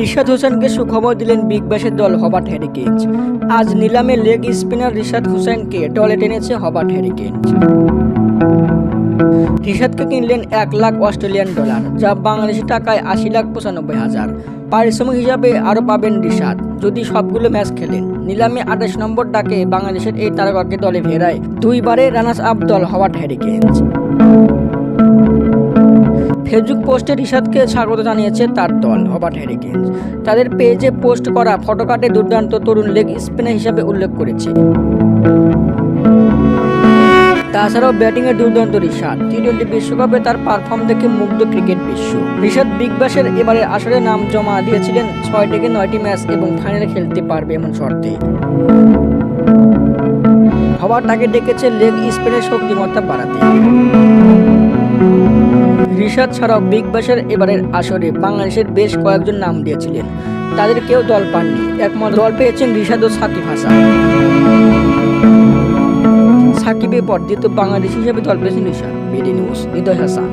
রিশাদ হোসেনকে সুখবর দিলেন বিগ ব্যাশের দল হবার্ট হ্যারিকেন্স আজ নিলামে লেগ স্পিনার রিশাদ হোসেনকে দলে টেনেছে হবার্ট হ্যারিকেন্স রিশাদকে কিনলেন এক লাখ অস্ট্রেলিয়ান ডলার, যা বাংলাদেশি টাকায় আশি লাখ পঁচানব্বই হাজার। পারিশ্রমিক হিসাবে আরও পাবেন রিশাদ। যদি সবগুলো ম্যাচ খেলেন, নিলামে আঠাশ নম্বর ডাকে বাংলাদেশের এই তারকাকে দলে ফেরায় দুইবারে রানার্স আপ দল হওয়ার্ট হ্যারিকেন্স ফেসবুক পোস্টে রিশাদকে স্বাগত জানিয়েছে তার দল হবার্ট হ্যারিকেন্স তাদের পেজে পোস্ট করা ফটোকার্ডে দুর্দান্ত তরুণ লেগ স্পিনার হিসাবে উল্লেখ করেছে। তাছাড়াও ব্যাটিংয়ে দুর্দান্ত রিশাদ। টি টোয়েন্টি বিশ্বকাপে তার পারফর্ম দেখে মুগ্ধ ক্রিকেট বিশ্ব। রিশাদ বিগ ব্যাশের এবারের আসরে নাম জমা দিয়েছিলেন, ছয় থেকে নয়টি ম্যাচ এবং ফাইনালে খেলতে পারবে এমন শর্তে। হবার তাকে ডেকেছে লেগ স্পিনের শক্তিমত্তা বাড়াতে। রিশাদ ছাড়াও বিগ ব্যাশের এবারের আসরে বাংলাদেশের বেশ কয়েকজন নাম দিয়েছিলেন। তাদের কেউ দল পাননি। একমাত্র দল পেয়েছেন রিশাদ ও সাকিব হাসান। সাকিবের পর দ্বিতীয় বাংলাদেশ হিসেবে দল পেয়েছেন Rishad. BD news, Hridoy Hasan.